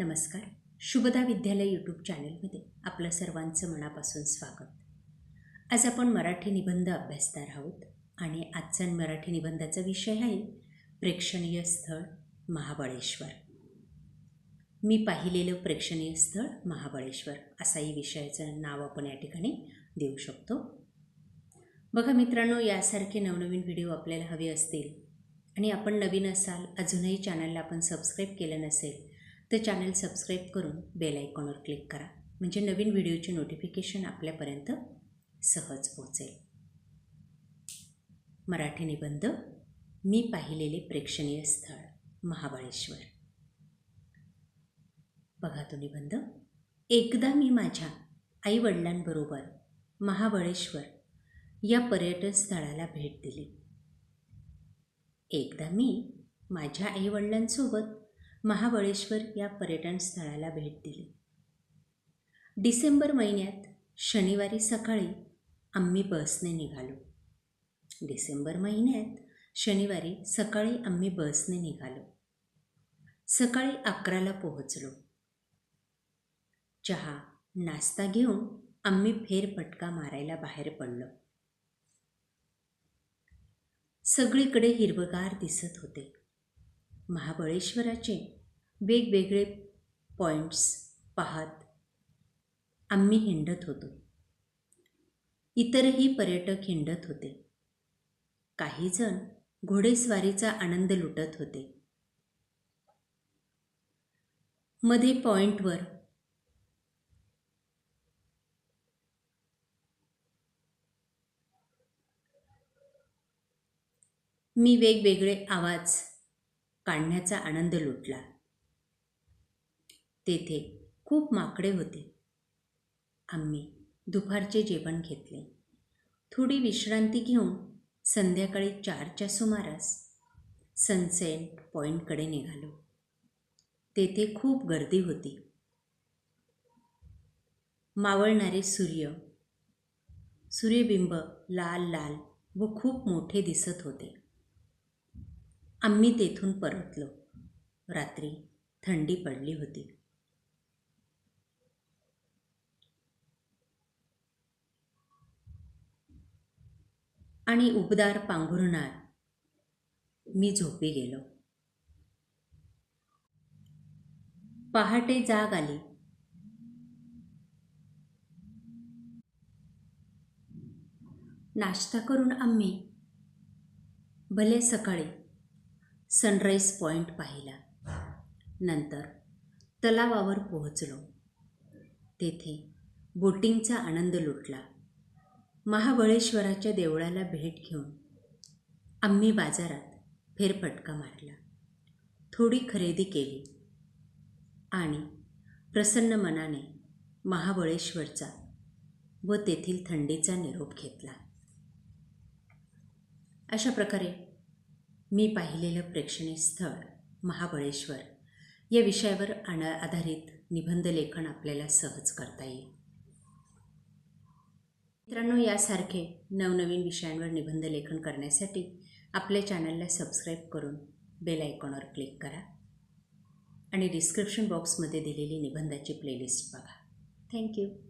नमस्कार. शुभदा विद्यालय यूट्यूब चॅनलमध्ये आपलं सर्वांचं मनापासून स्वागत. आज आपण मराठी निबंध अभ्यासणार आहोत आणि आजचा मराठी निबंधाचा विषय आहे प्रेक्षणीय स्थळ महाबळेश्वर. मी पाहिलेलं प्रेक्षणीय स्थळ महाबळेश्वर असाही विषयाचं नाव आपण या ठिकाणी देऊ शकतो. बघा मित्रांनो यासारखे नवनवीन व्हिडिओ आपल्याला हवे असतील आणि आपण नवीन असाल अजूनही चॅनलला आपण सबस्क्राईब केलं नसेल तर चॅनल सबस्क्राईब करून बेल आयकॉनवर क्लिक करा. म्हणजे नवीन व्हिडिओचे नोटिफिकेशन आपल्यापर्यंत सहज पोहोचेल. मराठी निबंध मी पाहिलेले प्रेक्षणीय स्थळ महाबळेश्वर. बघा तो निबंध. एकदा मी माझ्या आईवडिलांबरोबर महाबळेश्वर या पर्यटन स्थळाला भेट दिली. एकदा मी माझ्या आईवडिलांसोबत महाबळेश्वर या पर्यटन स्थळाला भेट दिली. डिसेंबर महिन्यात शनिवारी सकाळी आम्ही बसने निघालो. डिसेंबर महिन्यात शनिवारी सकाळी आम्ही बसने निघालो. सकाळी अकराला पोहोचलो. चहा नाश्ता घेऊन आम्ही फेरफटका मारायला बाहेर पडलो. सगळीकडे हिरवगार दिसत होते. महाबळेश्वराचे वेगवेगळे पॉईंट्स पाहत आम्ही हिंडत होतो. इतरही पर्यटक हिंडत होते. काहीजण घोडेस्वारीचा आनंद लुटत होते. मध्ये पॉईंटवर मी वेगवेगळे आवाज काढण्याचा आनंद लुटला. तेथे खूप माकडे होते. आम्ही दुपारचे जेवण घेतले. थोडी विश्रांती घेऊन संध्याकाळी चारच्या सुमारास सनसेट पॉईंटकडे निघालो. तेथे खूप गर्दी होती. मावळणारे सूर्य सूर्यबिंब लाल लाल व खूप मोठे दिसत होते. आम्ही तेथून परतलो. रात्री थंडी पडली होती. आणि उबदार पांघुरणार मी झोपी गेलो. पहाटे जाग आली. नाश्ता करून आम्ही भले सकाळी सनराईज पॉईंट पाहिला. नंतर तलावावर पोहोचलो. तेथे बोटिंगचा आनंद लुटला. महाबळेश्वराच्या देवळाला भेट घेऊन आम्ही बाजारात फेरफटका मारला. थोडी खरेदी केली आणि प्रसन्न मनाने महाबळेश्वरचा व तेथील थंडीचा निरोप घेतला. अशा प्रकारे मी पाहिलेलं प्रेक्षणीय स्थळ महाबळेश्वर. या विषयावर आण आधारित निबंध लेखन आपल्याला सहज करता येईल. मित्रांनो यासारखे नवनवीन विषयांवर निबंध लेखन करण्यासाठी आपल्या चॅनलला सबस्क्राईब करून बेल आयकॉनवर क्लिक करा आणि डिस्क्रिप्शन बॉक्समध्ये दिलेली निबंधाची प्लेलिस्ट बघा. थँक्यू.